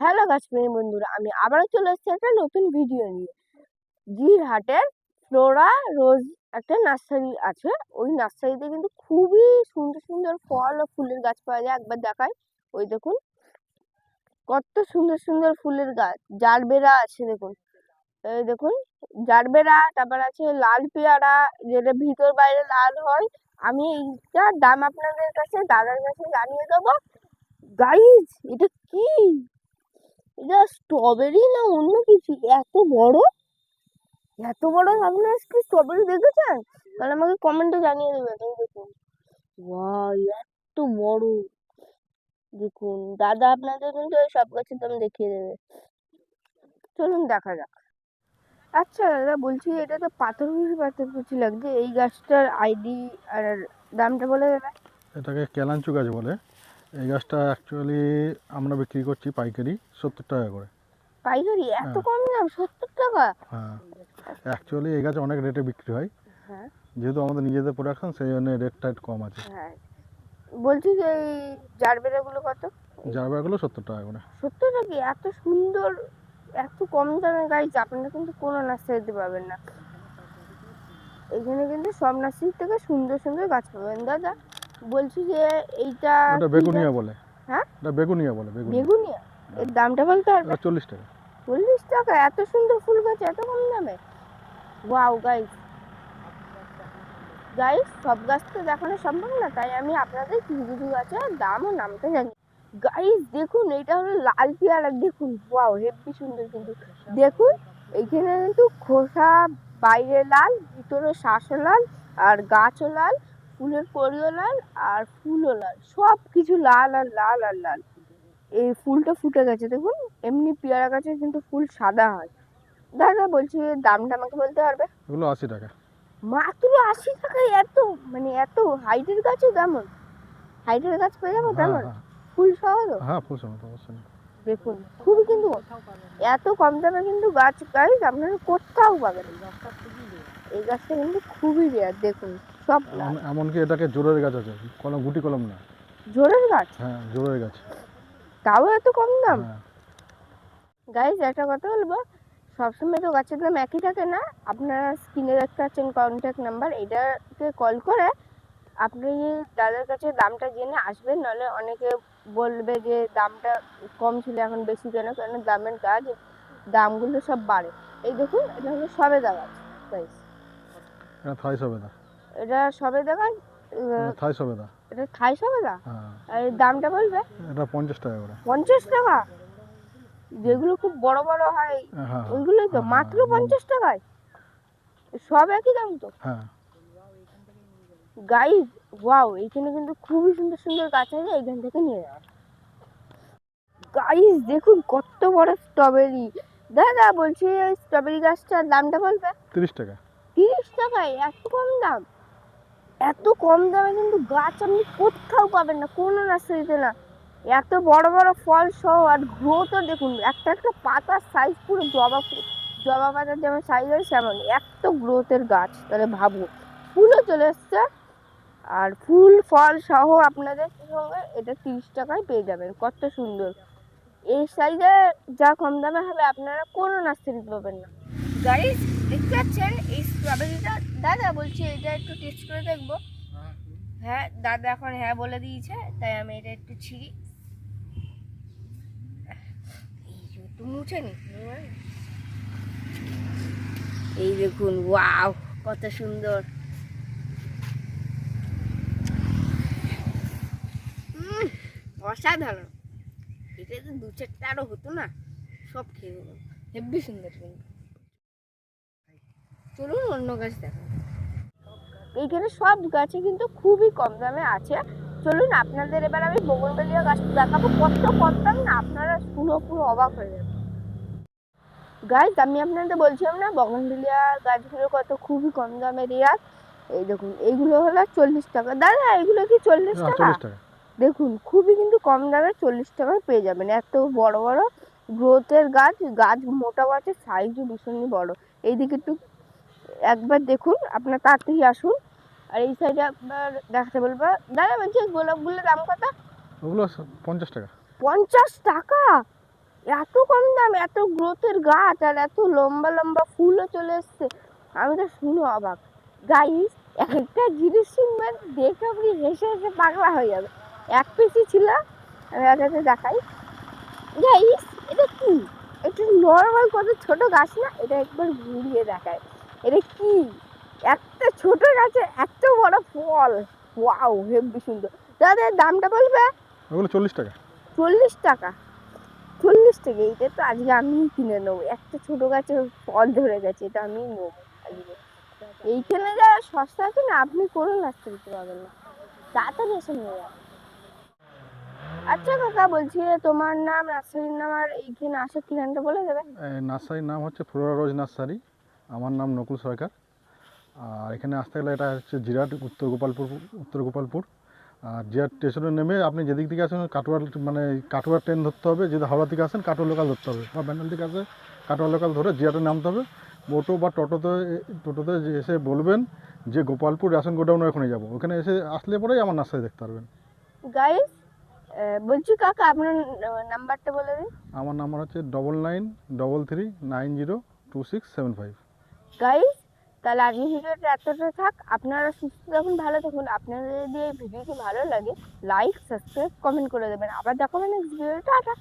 Hello গাছপ্রেমী বন্ধুরা, আমি আবারও চলে এসেছি একটা নতুন ভিডিও নিয়ে। জিরহাটের ফ্লোরা রোজ একটা নার্সারি আছে। ওই নার্সারিতে কিন্তু খুবই সুন্দর সুন্দর ফল ও ফুলের গাছ পাওয়া যায়। একবার দেখায় ওই দেখুন, কত সুন্দর সুন্দর ফুলের গাছ। জারবেরা আছে দেখুন। এই দেখুন, জারবেরা, তারপর আছে লাল পেয়ারা, যেটা ভিতর বাইরে লাল হয়। আমি এইটার দাম আপনাদের কাছে, দাদার কাছে জানিয়ে দেবো। গাইজ এটা কি? এটা স্ট্রবেরি না অন্য কিছু? এত বড়? এত বড়? আপনারা কি স্ট্রবেরি দেখেছেন? তাহলে আমাকে কমেন্টে জানিয়ে দেবেন, এই দেখুন। এত বড়। দেখুন, দাদা আপনাদের কিন্তু এই সব গাছের দাম দেখিয়ে দেবে। চলুন, দেখা যাক। আচ্ছা দাদা, বলছি এটা তো পাথরকুচি পাথরকুচি লাগছে। এই গাছটার আইডি আর দামটা বলে দেবে এটাকে কেলাঞ্চু গাছ বলে। এই গাছটা অ্যাকচুয়ালি আমরা বিক্রি করছি পাইকারি সত্তর টাকা করে। পাইকারি? এত হ্যাঁ। কম দাম সত্তর টাকা? হ্যাঁ। অ্যাকচুয়ালি এই গাছ অনেক রেটে বিক্রি হয়। হ্যাঁ। যেহেতু আমাদের নিজেদের প্রোডাকশন সেই জন্য রেটটা একটু কম আছে। হ্যাঁ। বলছি যে এই জারবেরাগুলো কত? জারবারগুলো সত্তর টাকা করে। সত্যি নাকি এত সুন্দর এত কম দামে গাইজ আপনারা কিন্তু কোনো নার্সারিতে পাবেন না। এখানে কিন্তু সব নার্সারি থেকে সুন্দর সুন্দর গাছ পাবেন দাদা। বলছি যে এইটা কি বেগুনিয়া বলে। হ্যাঁ? এটা বেগুনিয়া বলে বেগুনিয়া। বেগুনিয়া? এর দামটা বলতে পারবে? এটা চল্লিশ টাকা। চল্লিশ টাকা? এত সুন্দর ফুল গাছ এত কম দামে? ওয়াও গাইজ গাইজ সব গাছ তো দেখানো সম্ভব না তাই আমি আপনাদের কিছু কিছু গাছের দাম ও নামটা জানি। গাইস দেখুন এটা হলো লাল পেয়ারা দেখুন। ওয়াও হেব্বি সুন্দর কিন্তু। দেখুন এইখানে কিন্তু খোসা বাইরে লাল ভিতরে শ্বাসও লাল আর গাছও লাল। ফুলের কড়িও লাল আর ফুলও লাল সব কিছু লাল আর লাল আর লাল এই ফুলটা ফুটে গেছে দেখুন এমনি পেয়ারা গাছের কিন্তু ফুল সাদা হয়। দাদা বলছি দামটা আমাকে বলতে পারবে? এগুলো আশি টাকা। মাত্র আশি টাকায় এত মানে এত হাইটের গাছও কেমন? হাইটের গাছ পেয়ে যাব হ্যাঁ তেমন? হ্যাঁ। ফুল সহ হ্যাঁ ফুল সমেত অবশ্যই। দেখুন খুবই কিন্তু এত কম দামে কিন্তু গাছ গাছ আপনারা কোথাও পাবেন। এই গাছটা কিন্তু খুবই রেয়ার দেখুন। সব। এমনকি এটাকে জোরের গাছ আছে কলম গুটি কলম না। জোরের গাছ? হ্যাঁ জোরের গাছ। তাও এত কম দাম? হ্যাঁ। গাইজ একটা কথা বলব সবসময় তো গাছের দাম একই থাকে না। আপনারা স্ক্রিনে দেখতে পাচ্ছেন কন্ট্যাক্ট নাম্বার এটাকে কল করে আপনি দাদার কাছে দামটা জেনে আসবেন। নাহলে অনেকে বলবে যে দামটা কম ছিল এখন বেশি কেন? কেন দামের গাছ দামগুলো সব বাড়ে। এই দেখুন এটা হলো সবেদা গাছ গাইজ থাই সবেদা। এটা গাছ আহ, থাই সবেদা এটা থাই সবেদা হ্যাঁ। আর দামটা বলবে? এটা পঞ্চাশ টাকা করে। পঞ্চাশ টাকা? যেগুলো খুব বড় বড় হয় হ্যাঁ। ওইগুলোই তো হ্যাঁ, মাত্র পঞ্চাশ টাকায়? সব একই দাম তো? হ্যাঁ। গাইজ ওয়াও এখানে কিন্তু খুবই সুন্দর সুন্দর গাছ আছে এখান থেকে নিয়ে যাওয়া গাইজ দেখুন কত বড় স্ট্রবেরি। দাদা বলছি স্ট্রবেরি গাছটার দামটা বলবে? তিরিশ টাকা। তিরিশ টাকায় এত কম দাম? এত কম দামে কিন্তু গাছ আপনি কোথাও পাবেন না, কোনো নার্সারিতে না। এত বড় বড় ফল সহ আর গ্রোথও দেখুন, একটা একটা পাতার সাইজ পুরো জবা জবা পাতার যেমন সাইজ হয় সেমন। এত গ্রোথের গাছ, তাহলে ভাবুন। ফুলও চলে এসছে, আর ফুল, ফল সহ আপনাদের সঙ্গে এটা তিরিশ টাকায় পেয়ে যাবেন, কত সুন্দর। এই সাইজে যা কম দামে হবে আপনারা কোনো নার্সারিতে পাবেন না। গাইস দেখতে পাচ্ছেন? এই দাদা বলছি, এটা একটু টেস্ট করে দেখব। হ্যাঁ দাদা এখন হ্যাঁ বলে দিয়েছে, তাই আমি এটা একটু ছিঁড়ি। একটু মুছে নি। এই দেখুন, ওয়াও, কত সুন্দর। অসাধারণ। এটা তো দু চারটা আরও হতো না, সব খেয়ে নেব হেব্বি সুন্দর কিন্তু। চলুন অন্য গাছ দেখো এইখানে সব গাছে কিন্তু খুবই কম দামে আছে। চলুন আপনাদের এবার আমি বগনবেলিয়া গাছ দেখাবো। কত কম দাম না আপনারা পুরো পুরো অবাক হয়ে যাবেন। গাছ আমি আপনাদের বলছিলাম না বগনবেলিয়া গাছগুলো কত খুবই কম দামে রেয়ার। এই দেখুন এইগুলো হলো চল্লিশ টাকা। দাদা এগুলো কি চল্লিশ টাকা? চল্লিশ টাকা। দেখুন খুবই কিন্তু কম দামে চল্লিশ টাকায় পেয়ে যাবেন। এত বড় বড় গ্রোথের গাছ গাছ মোটা গাছের সাইজও ভীষণই বড়। এইদিকে একটু একবার দেখুন আপনার তাড়াতাড়ি আসুন। আর এই সাইডে আপনার দেখাতে বলব দাদা বলছি গোলাপগুলোর দাম কত? ওগুলো পঞ্চাশ টাকা। পঞ্চাশ টাকা? এত কম দাম এত গ্রোথের গাছ আর এত লম্বা লম্বা ফুলও চলে এসছে। আমি তো শুনে অবাক। গাইস একটা জিনিস শুনবেন দেখে আপনি হেসে হেসে পাগলা হয়ে যাবে এক পিসি ছিল আমি আপনাকে দেখাই। গাইস এটা কি? এটা নর্মাল কত ছোট গাছ না? এটা একবার ঘুরিয়ে দেখায় এটা কি? একটা ছোট গাছে এত বড় ফল। ওয়াও হেব্বি সুন্দর। দাদা দামটা বলবে? ওগুলো চল্লিশ টাকা। চল্লিশ টাকা? চল্লিশ টাকা এইটা তো আজকে আমি কিনে নেব। একটা ছোট গাছে ফল ধরে গেছে এটা আমি নেব আজকে। এইখানে যা সস্তা আছে না আপনি কোনো নাস্তা দিতে পারবেন না। তাড়াতাড়ি এসে নিয়ে আচ্ছা কাকা বলছি তোমার নাম নার্সারির নাম আর এইখানে আসার ঠিকানাটা বলে দেবে নার্সারির নাম হচ্ছে ফ্লোরা রোজ নার্সারি। আমার নাম নকুল সরকার। আর এখানে আসতে গেলে এটা হচ্ছে জিরাট উত্তর গোপালপুর উত্তর গোপালপুর। আর জিরাট স্টেশনে নেমে আপনি যেদিক থেকে আসেন কাটোয়ার মানে কাটোয়ার ট্রেন ধরতে হবে। যদি হাওড়া থেকে আসেন কাটোয়া লোকাল ধরতে হবে। বা ব্যান্ডেল থেকে আসে কাটোয়া লোকাল ধরে জিরাটে নামতে হবে। টোটো বা টোটোতে টোটোতে এসে বলবেন যে গোপালপুর রেশন গোডাউনের ওখানে যাব। ওখানে এসে আসলে পরেই আমার নার্সারি দেখতে পারবেন। গাইস বলছি কাকা আপনার নাম্বারটা বলে দিন। আমার নাম্বার হচ্ছে double nine double three nine zero two six seven five guys তাহলে আজকের ভিডিওটা এতটা থাক। আপনারা সুস্থ থাকুন, ভালো থাকুন। আপনারা যদি এই ভিডিওটি ভালো লাগে লাইক সাবস্ক্রাইব কমেন্ট করে দেবেন। আবার দেখাবেন নেক্সট ভিডিওটা